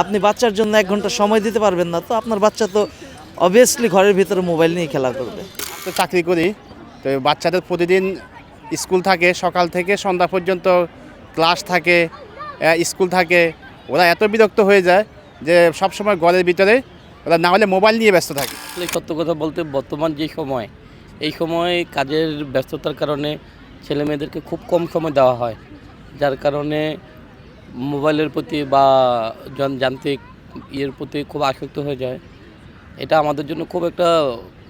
আপনি বাচ্চার জন্য এক ঘণ্টা সময় দিতে পারবেন না তো আপনার বাচ্চা তো অবভিয়াসলি ঘরের ভিতরে মোবাইল নিয়ে খেলা করবে। তো চাকরি করি তো বাচ্চাদের প্রতিদিন স্কুল থাকে সকাল থেকে সন্ধ্যা পর্যন্ত ক্লাস থাকে স্কুল থাকে ওরা এত বিরক্ত হয়ে যায় যে সব সময় ঘরের ভিতরে ওরা না হলে মোবাইল নিয়ে ব্যস্ত থাকে। সত্য কথা বলতে বর্তমান যে সময় এই সময় কাজের ব্যস্ততার কারণে ছেলে মেয়েদেরকে খুব কম সময় দেওয়া হয় যার কারণে মোবাইলের প্রতি বা যান্ত্রিক ইয়ের প্রতি খুব আসক্ত হয়ে যায়। এটা আমাদের জন্য খুব একটা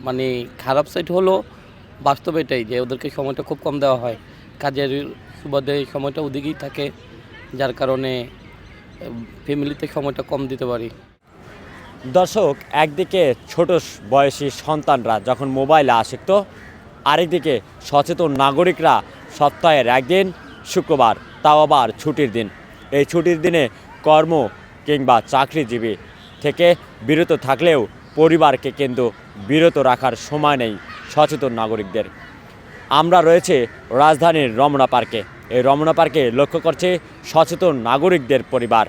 মানে খারাপ সাইড হলো, বাস্তব এটাই যে ওদেরকে সময়টা খুব কম দেওয়া হয়। কাজের সুবাদে সময়টা ওদিকেই থাকে, যার কারণে ফ্যামিলিতে সময়টা কম দিতে পারি। দর্শক, একদিকে ছোট বয়সী সন্তানরা যখন মোবাইলে আসক্ত, আরেকদিকে সচেতন নাগরিকরা সপ্তাহের একদিন, শুক্রবার, তাও আবার ছুটির দিন। এই ছুটির দিনে কর্ম কিংবা চাকরিজীবী থেকে বিরত থাকলেও পরিবারকে কিন্তু বিরত রাখার সময় নেই সচেতন নাগরিকদের। আমরা রয়েছে রাজধানীর রমনা পার্কে। এই রমনা পার্কে লক্ষ্য করছে সচেতন নাগরিকদের পরিবার,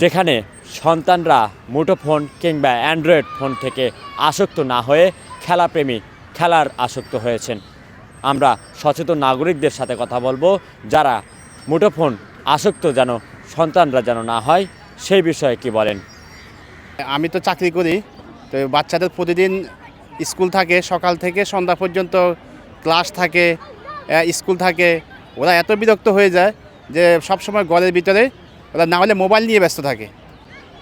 যেখানে সন্তানরা মুঠোফোন কিংবা অ্যান্ড্রয়েড ফোন থেকে আসক্ত না হয়ে খেলাপ্রেমী খেলার আসক্ত হয়েছেন। আমরা সচেতন নাগরিকদের সাথে কথা বলব, যারা মুঠোফোন আসক্ত যেন সন্তানরা যেন না হয়, সেই বিষয়ে কি বলেন? আমি তো চাকরি করি, তো বাচ্চাদের প্রতিদিন স্কুল থাকে, সকাল থেকে সন্ধ্যা পর্যন্ত ক্লাস থাকে স্কুল থাকে। ওরা এত বিরক্ত হয়ে যায় যে সব সময় ঘরের ভিতরে, ওরা না হলে মোবাইল নিয়ে ব্যস্ত থাকে।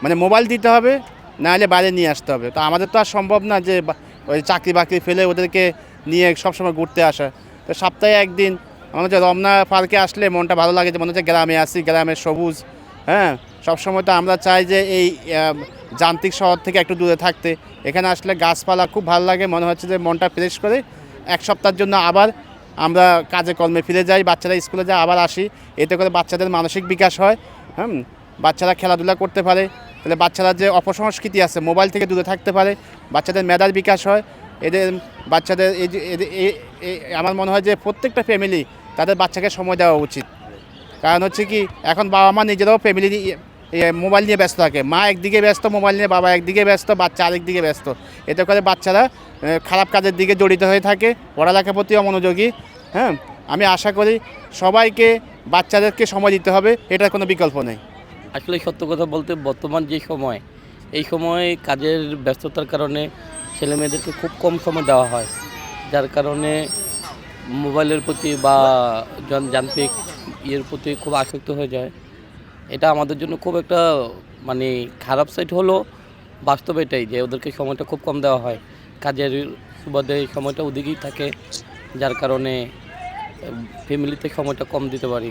মানে মোবাইল দিতে হবে, না হলে বাইরে নিয়ে আসতে হবে। তো আমাদের তো আর সম্ভব না যে ওই চাকরি বাকরি ফেলে ওদেরকে নিয়ে সবসময় ঘুরতে আসা। তো সপ্তাহে একদিন আমার হচ্ছে রমনা পার্কে আসলে মনটা ভালো লাগে যে মনে হচ্ছে গ্রামে আসি গ্রামের সবুজ হ্যাঁ? সবসময় তো আমরা চাই যে এই যান্ত্রিক শহর থেকে একটু দূরে থাকতে। এখানে আসলে গাছপালা খুব ভালো লাগে, মনে হচ্ছে যে মনটা ফ্রেশ করে। এক সপ্তাহের জন্য আবার আমরা কাজে কর্মে ফিরে যাই, বাচ্চারা স্কুলে যায়, আবার আসি। এতে করে বাচ্চাদের মানসিক বিকাশ হয়, হুম? বাচ্চারা খেলাধুলা করতে পারে, তাহলে বাচ্চারা যে অপসংস্কৃতি আছে, মোবাইল থেকে দূরে থাকতে পারে, বাচ্চাদের মেধার বিকাশ হয়। এদের, বাচ্চাদের এই যে আমার মনে হয় যে প্রত্যেকটা ফ্যামিলি তাদের বাচ্চাকে সময় দেওয়া উচিত। কারণ হচ্ছে কি, এখন বাবা মা নিজেরাও ফ্যামিলি মোবাইল নিয়ে ব্যস্ত থাকে। মা একদিকে ব্যস্ত মোবাইল নিয়ে বাবা একদিকে ব্যস্ত, বাচ্চা আরেকদিকে ব্যস্ত। এতে করে বাচ্চারা খারাপ কাজের দিকে জড়িত হয়ে থাকে, পড়ালেখার প্রতিও মনোযোগী হ্যাঁ? আমি আশা করি সবাইকে, বাচ্চাদেরকে সময় দিতে হবে, এটার কোনো বিকল্প নেই। আসলে সত্য কথা বলতে, বর্তমান যে সময়, এই সময় কাজের ব্যস্ততার কারণে ছেলে মেয়েদেরকে খুব কম সময় দেওয়া হয়। যার কারণে মোবাইলের প্রতি বা যান্ত্রিক ইয়ের প্রতি খুব আসক্ত হয়ে যায়। এটা আমাদের জন্য খুব একটা মানে খারাপ সাইড হলো, বাস্তব এটাই যে ওদেরকে সময়টা খুব কম দেওয়া হয়। কাজের সুবাদে সময়টা ওদিকেই থাকে, যার কারণে ফ্যামিলিতে সময়টা কম দিতে পারি।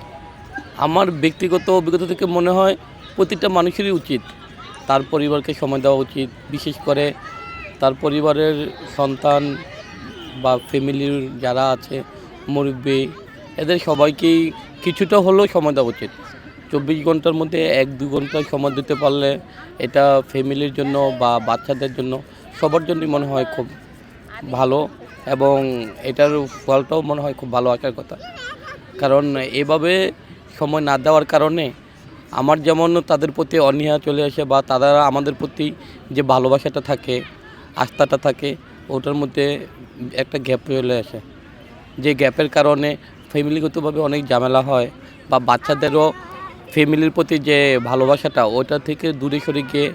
আমার ব্যক্তিগত অভিজ্ঞতা থেকে মনে হয়, প্রতিটা মানুষেরই উচিত তার পরিবারকে সময় দেওয়া উচিত। বিশেষ করে তার পরিবারের সন্তান বা ফ্যামিলির যারা আছে, মুরব্বী, এদের সবাইকেই কিছুটা হলেও সময় দেওয়া উচিত। চব্বিশ ঘণ্টার মধ্যে এক, দু ঘণ্টা সময় দিতে পারলে এটা ফ্যামিলির জন্য বা বাচ্চাদের জন্য সবার জন্যই মনে হয় খুব ভালো এবং এটার ফলটাও মনে হয় খুব ভালো আসার কথা। কারণ এভাবে সময় না দেওয়ার কারণে আমার যেমন তাদের প্রতি অনীহা চলে আসে বা তারা আমাদের প্রতি যে ভালোবাসাটা থাকে, আস্থাটা থাকে ওটার মধ্যে একটা গ্যাপ চলে আসে। যে গ্যাপের কারণে ফ্যামিলিগতভাবে অনেক ঝামেলা হয় বা বাচ্চাদেরও ফ্যামিলির প্রতি যে ভালোবাসাটা, ওটা থেকে দূরে সরে গিয়ে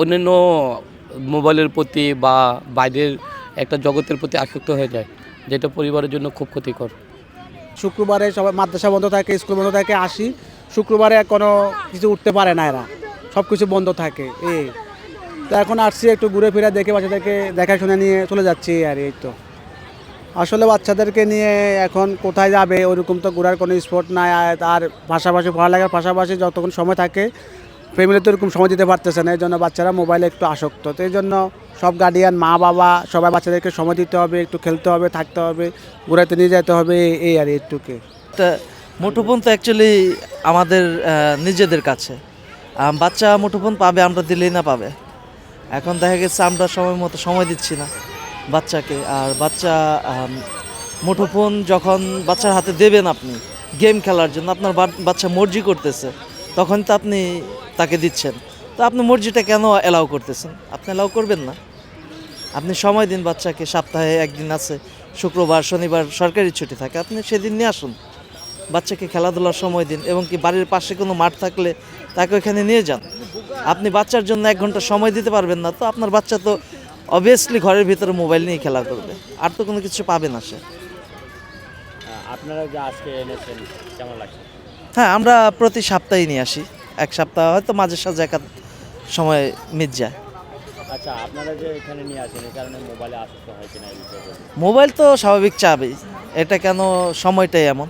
অন্যান্য মোবাইলের প্রতি বা বাইরের একটা জগতের প্রতি আসক্ত হয়ে যায়, যেটা পরিবারের জন্য খুব ক্ষতিকর। শুক্রবারে সবাই মাদ্রাসা বন্ধ থাকে, স্কুল বন্ধ থাকে, আসি। শুক্রবারে কোনো কিছু উঠতে পারে না এরা। সব কিছু বন্ধ থাকে, এই। তো এখন আসছি একটু ঘুরে ফিরে দেখে বাচ্চাদেরকে দেখাশোনা নিয়ে চলে যাচ্ছি আর এই তো। আসলে বাচ্চাদেরকে নিয়ে এখন কোথায় যাবে ওরকম তো ঘোরার কোনো স্পট নাই, আর- পাশাপাশি পড়ালেখার পাশাপাশি যতক্ষণ সময় থাকে ফ্যামিলিতে ওরকম সময় দিতে পারতেছে না এই জন্য বাচ্চারা মোবাইলে একটু আসক্ত। তো এই জন্য সব গার্ডিয়ান মা, বাবা, সবাই বাচ্চাদেরকে সময় দিতে হবে, একটু খেলতে হবে, থাকতে হবে, ঘোরাতে নিয়ে যেতে হবে, এই- আর একটুকে। তা মুঠোফোন তো অ্যাকচুয়ালি আমাদের নিজেদের কাছে। বাচ্চা মুঠোফোন পাবে, আমরা দিলেই না পাবে। এখন দেখা গেছে আমরা সময় মতো সময় দিচ্ছি না বাচ্চাকে। আর বাচ্চা মুঠোফোন যখন বাচ্চার হাতে দেবেন আপনি, গেম খেলার জন্য, আপনার বাচ্চা মর্জি করতেছে, তখন তো আপনি তাকে দিচ্ছেন। তো আপনি মর্জিটা কেন অ্যালাউ করতেছেন? আপনি অ্যালাউ করবেন না। আপনি সময় দিন বাচ্চাকে, সপ্তাহে একদিন আছে, শুক্রবার, শনিবার সরকারি ছুটি থাকে, আপনি সেদিন নিয়ে আসুন। বাচ্চাকে খেলাধুলার সময় দিন, এবং কি বাড়ির পাশে কোনো মাঠ থাকলে তাকে ওখানে নিয়ে যান। আপনি বাচ্চার জন্য এক ঘণ্টা সময় দিতে পারবেন না তো আপনার বাচ্চা তো অবভিয়াসলি ঘরের ভিতরে মোবাইল নিয়ে খেলা করবে। আর তো কোনো কিছু পাবে না সে। আপনারা যে আজকে এনেছেন কেমন লাগছে? হ্যাঁ আমরা প্রতি সপ্তাহে নিয়ে আসি। এক সপ্তাহ হয়তো মাঝে সাঝে এক সময় মিট যায়। আচ্ছা আপনারা যে এখানে নিয়ে আসেন এই কারণে মোবাইলে আসক্ত হয় কিনা এই বিষয়ে বলুন। মোবাইল তো স্বাভাবিক চাবেই এটা কেন সময়টাই এমন?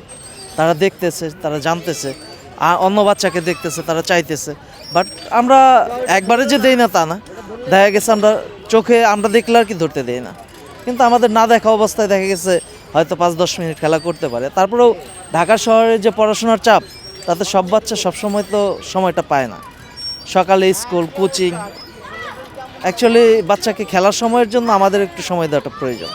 তারা দেখতেছে তারা জানতেছে। আর অন্য বাচ্চাকে দেখতেছে তারা চাইতেছে। বাট আমরা একবারে যে দেই না তা না। দেখা গেছে আমরা চোখে আমরা দেখলে আর কি ধরতে দেই না। কিন্তু আমাদের না দেখা অবস্থায় দেখা গেছে হয়তো পাঁচ দশ মিনিট খেলা করতে পারে। তারপরেও ঢাকা শহরে যে পড়াশোনার চাপ, তাতে সব বাচ্চা সবসময় তো সময়টা পায় না। সকালে স্কুল, কোচিং। অ্যাকচুয়ালি বাচ্চাকে খেলার সময়ের জন্য আমাদের একটু সময় দেওয়াটা প্রয়োজন।